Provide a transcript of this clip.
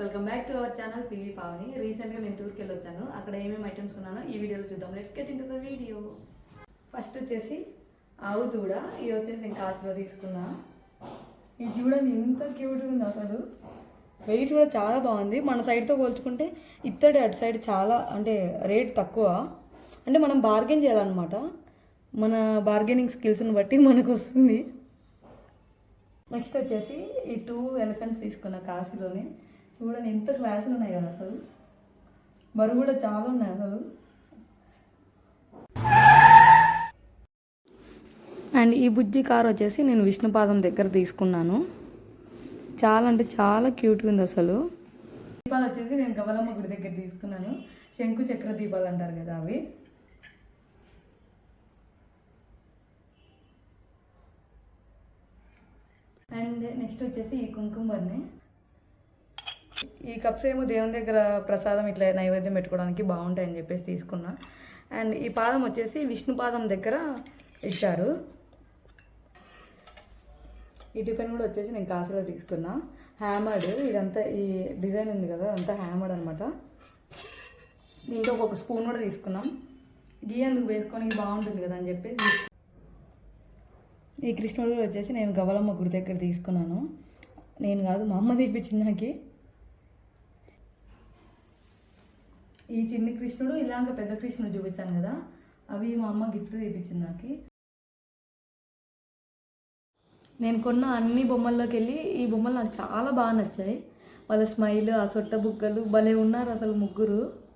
Welcome back to our channel PV Pavani రీసెంట్గా నేను టూర్కి వెళ్ళి వచ్చాను అక్కడ ఏమేమి ఐటమ్స్ కొన్నానో ఈ వీడియోలో చూద్దాం. Let's get in the video first వచ్చేసి ఆవు దూడ. ఇది వచ్చేసి నేను కాసులో తీసుకున్నా. ఇది చూడండి ఎంత క్యూట్ ఉంది అసలు. వెయిట్ కూడా చాలా బాగుంది. మన సైడ్తో పోల్చుకుంటే ఇత్తడి అటు సైడ్ చాలా అంటే రేట్ తక్కువ. అంటే మనం బార్గెన్ చేయాలన్నమాట. మన బార్గెనింగ్ స్కిల్స్ని బట్టి మనకు వస్తుంది. నెక్స్ట్ వచ్చేసి ఈ టూ ఎలిఫెంట్స్ తీసుకున్న కాశీలోనే చూడండి ఎంత క్లాసులు ఉన్నాయి కదా అసలు? బరువు కూడా చాలా ఉన్నాయి అసలు. అండ్ ఈ బుజ్జి కార్ వచ్చేసి నేను విష్ణుపాదం దగ్గర తీసుకున్నాను. చాలా అంటే చాలా క్యూట్గా ఉంది అసలు. దీపాలు వచ్చేసి నేను కమలమ్మ గుడి దగ్గర తీసుకున్నాను. శంకు చక్ర దీపాలు అంటారు కదా అవి. అండ్ నెక్స్ట్ వచ్చేసి ఈ కుంకుమర్ని. ఈ కప్స్ ఏమో దేవుని దగ్గర ప్రసాదం ఇట్లా నైవేద్యం పెట్టుకోవడానికి బాగుంటాయని చెప్పేసి తీసుకున్నా. అండ్ ఈ పాదం వచ్చేసి విష్ణు పాదం దగ్గర ఇచ్చారు. ఈ టిఫిన్ కూడా వచ్చేసి నేను కాసులో తీసుకున్నా. హ్యామర్డ్ ఇదంతా ఈ డిజైన్ ఉంది కదా అంతా హ్యామర్డ్ అనమాట దీంట్లో ఒక స్పూన్ కూడా తీసుకున్నాం. గీ అందుకు వేసుకోవడానికి బాగుంటుంది కదా అని చెప్పి ఈ కృష్ణుడు వచ్చేసి నేను గవలమ్మ గుడి దగ్గర తీసుకున్నాను. నేను కాదు మా అమ్మ తీపిచ్చిందాకి నాకు ఈ చిన్ని కృష్ణుడు ఇలాగ పెద్ద కృష్ణుడు చూపించాను కదా అవి మా అమ్మ గిఫ్ట్ తెప్పించింది నాకు. నేను కొన్న అన్ని బొమ్మల్లోకి వెళ్ళి ఈ బొమ్మలు నాకు చాలా బాగా నచ్చాయి. వాళ్ళ స్మైల్ ఆ సొట్ట బుగ్గలు భలే ఉన్నారు అసలు ముగ్గురు.